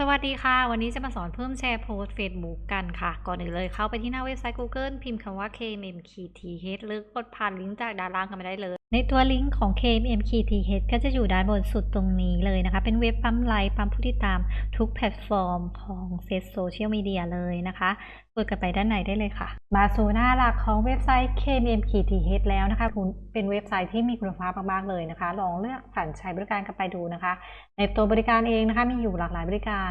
สวัสดีค่ะ วันนี้จะมาสอนเพิ่มแชร์โพสต์ Facebook กันค่ะ ก่อนอื่นเลยเข้าไปที่หน้าเว็บไซต์ Google พิมพ์คำว่า KMMKTH หรือกดผ่านลิงก์จากด้านล่างกันมาได้เลย ในตัวลิงก์ของ KMMKTH ก็จะอยู่ด้านบนสุดตรงนี้เลยนะคะ เป็นเว็บปั๊มไลค์ปั๊มผู้ติดตามทุกแพลตฟอร์มของเฟซโซเชียลมีเดียเลยนะคะกดกันไปด้านในได้เลยค่ะ มาสู่หน้าหลักของเว็บไซต์ KMMKTH แล้วนะคะคุณเป็นเว็บไซต์ที่มีคุณภาพมากๆเลยนะคะ ลองเลือกผ่านใช้บริการกันไปดูนะคะ ในตัวบริการเองนะคะมีอยู่หลากหลายบริการ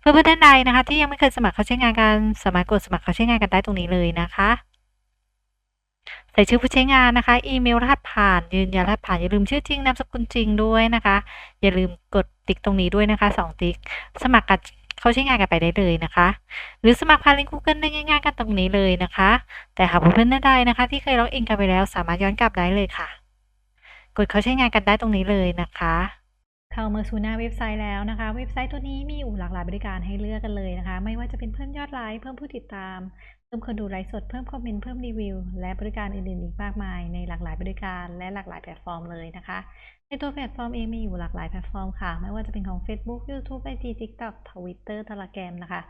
เพื่อนๆท่านใดนะคะ ที่ยังไม่เคยสมัครเข้าใช้งานกันสามารถกดสมัครเข้าใช้งานกันได้ตรงนี้เลยนะคะ ใส่ชื่อผู้ใช้งานนะคะ อีเมลรหัสผ่านยืนยันรหัสผ่านอย่าลืมชื่อจริงนามสกุลจริงด้วยนะคะ อย่าลืมกดติ๊กตรงนี้ด้วยนะคะสองติ๊กสมัครกันเข้าใช้งานกันไปได้เลยนะคะ หรือสมัครผ่านลิงก์ Google ได้ง่ายๆกันตรงนี้เลยนะคะ แต่หากเพื่อนๆท่านใดนะคะ ที่เคยล็อกอินกันไปแล้วสามารถย้อนกลับได้เลยค่ะ กดเข้าใช้งานกันได้ตรงนี้เลยนะคะ เข้ามาสู่หน้าเว็บไซต์แล้วนะคะ เว็บไซต์ตัวนี้มีอยู่หลากหลายบริการให้เลือกกันเลยนะคะ ไม่ว่าจะเป็นเพิ่มยอดไลค์เพิ่มผู้ติดตาม เพิ่มคนดูไลฟ์สดเพิ่มคอมเมนต์เพิ่มรีวิว และบริการอื่นๆอีกมากมาย ในหลากหลายบริการและหลากหลายแพลตฟอร์มเลยนะคะ ในตัวแพลตฟอร์มเองมีอยู่หลากหลายแพลตฟอร์มค่ะ ไม่ว่าจะเป็นของ Facebook YouTube IG TikTok Twitter Telegram นะคะ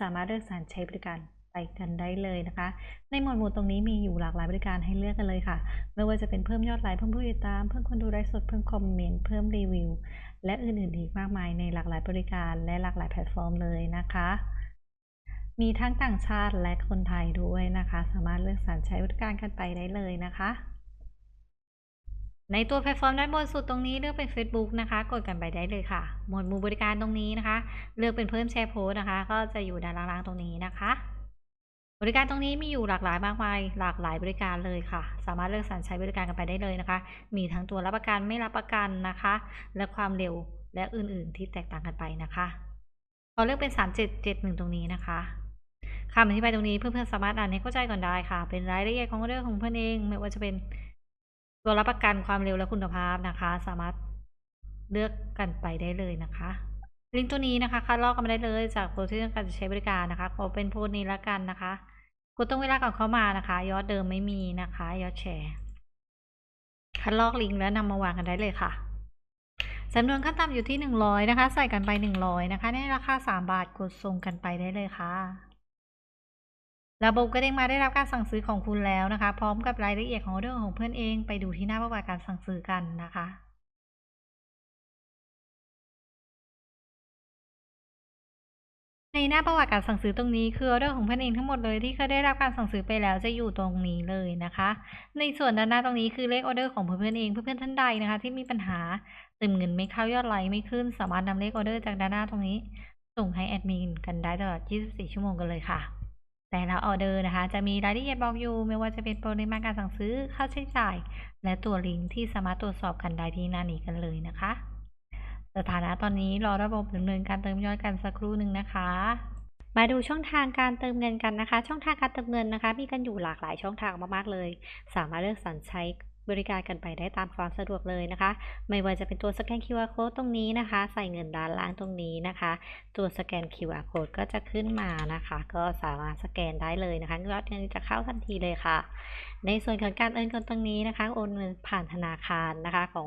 สามารถเลือกสรรใช้บริการไปกันได้เลยนะคะ ในหมวดหมู่ตรงนี้มีอยู่หลากหลายบริการให้เลือกกันเลยค่ะ ไม่ว่าจะเป็นเพิ่มยอดไลค์เพิ่มผู้ติดตาม เพิ่มคนดูไลฟ์สดเพิ่มคอมเมนต์เพิ่มรีวิว และอื่นๆอีกมากมายในหลากหลายบริการและหลากหลายแพลตฟอร์มเลยนะคะ มีทั้งต่างชาติและคนไทยด้วยนะคะ สามารถเลือกสรรใช้บริการกันไปได้เลยนะคะ ในตัวแพลตฟอร์มด้านบนสุดตรงนี้เลือกเป็น Facebook นะคะ กดกันไปได้เลยค่ะ หมวดหมู่บริการตรงนี้นะคะ เลือกเป็นเพิ่มแชร์โพสนะคะ ก็จะอยู่ด้านล่างๆตรงนี้นะคะ บริการตรงนี้มีอยู่หลากหลายมากมายหลากหลายบริการเลยค่ะ สามารถเลือกสรรใช้บริการกันไปได้เลยนะคะ มีทั้งตัวรับประกันไม่รับประกันนะคะ และความเร็วและอื่นๆ ที่แตกต่างกันไปนะคะพอเลือกเป็น 3771 ตรงนี้นะคะคำอธิบายตรงนี้เพื่อนๆสามารถอ่านให้เข้าใจก่อนได้ค่ะ เป็นรายละเอียดของเรื่องของเพื่อนเอง ไม่ว่าจะเป็นตัวรับประกันความเร็วและคุณภาพนะคะ สามารถเลือกกันไปได้เลยนะคะลิงก์ตัวนี้นะคะคัดลอกกันมาได้เลยจากโพสต์ที่ต้องการจะใช้บริการนะคะขอเป็นโพสต์นี้ละกันนะคะ กดตรงเวลาก่อนเข้ามานะคะ ยอดเดิมไม่มีนะคะ ยอดแชร์ คัดลอกลิงก์แล้วนำมาวางกันได้เลยค่ะจำนวนขั้นต่ำอยู่ที่ 100 นะคะ ใส่กันไป 100 นะคะ ในราคา 3 บาทกดส่งกันไปได้เลยค่ะ ระบบก็เด้งมาได้รับการสั่งซื้อของคุณแล้วนะคะ พร้อมกับรายละเอียดของเรื่องของเพื่อนเอง ไปดูที่หน้าประวัติการสั่งซื้อกันนะคะ ในหน้าประวัติการสั่งซื้อตรงนี้คือออเดอร์ของเพื่อนเองทั้งหมดเลยที่เคยได้รับการสั่งซื้อไปแล้วจะอยู่ตรงนี้เลยนะคะ ในส่วนด้านหน้าตรงนี้คือเลขออเดอร์ของเพื่อนเองเพื่อนท่านใดนะคะ ที่มีปัญหาติมเงินไม่เข้ายอดไลค์ไม่ขึ้น สามารถนำเลขออเดอร์จากด้านหน้าตรงนี้ ส่งให้แอดมินกันได้ตลอด 24 ชั่วโมงกันเลยค่ะแต่ละออเดอร์นะคะ จะมีรายละเอียดบอกอยู่ ไม่ว่าจะเป็นปริมาณการสั่งซื้อค่าใช้จ่าย และตัวลิงก์ที่สามารถตรวจสอบกันได้ที่หน้านี้กันเลยนะคะ สถานะตอนนี้รอระบบดำเนินการเติมยอดกันสักครู่หนึ่งนะคะมาดูช่องทางการเติมเงินกันนะคะ ช่องทางการเติมเงินนะคะ มีกันอยู่หลากหลายช่องทางมากๆเลย สามารถเลือกสรรใช้บริการกันไปได้ตามความสะดวกเลยนะคะ ไม่ว่าจะเป็นตัวสแกน QR code ตรงนี้นะคะ ใส่เงินด้านล่างตรงนี้นะคะ ตัวสแกน QR code ก็จะขึ้นมานะคะ ก็สามารถสแกนได้เลยนะคะยอดเงินจะเข้าทันทีเลยค่ะ ในส่วนของการโอนเงินตรงนี้นะคะ โอนเงินผ่านธนาคารนะคะ ของ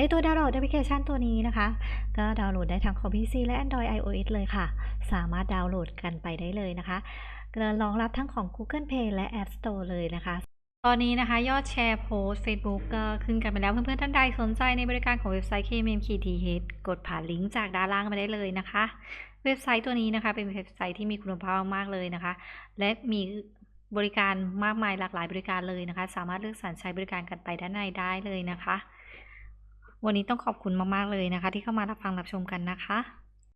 ในตัวดาวน์โหลดแอปพลิเคชันตัวนี้นะคะ ก็ดาวน์โหลดได้ทั้งของ PC และ Android iOS เลยค่ะ สามารถดาวน์โหลดกันไปได้เลยนะคะรองรับทั้งของ Google Play และ App Store เลยนะคะตอนนี้นะคะ ยอดแชร์โพสต์ Facebook ก็ขึ้นกันไปแล้ว เพื่อนๆ ท่านใดสนใจในบริการของเว็บไซต์ KMMKTH กดผ่านลิงก์จากด้านล่างมาได้เลยนะคะ เว็บไซต์ตัวนี้นะคะเป็นเว็บไซต์ที่มีคุณภาพมากเลยนะคะ และมีบริการมากมายหลากหลายบริการเลยนะคะ สามารถเลือกสรรใช้บริการกันไปด้านในได้เลยนะคะ วันนี้ต้องขอบคุณมากๆเลยนะคะ ที่เข้ามารับฟังรับชมกันนะคะ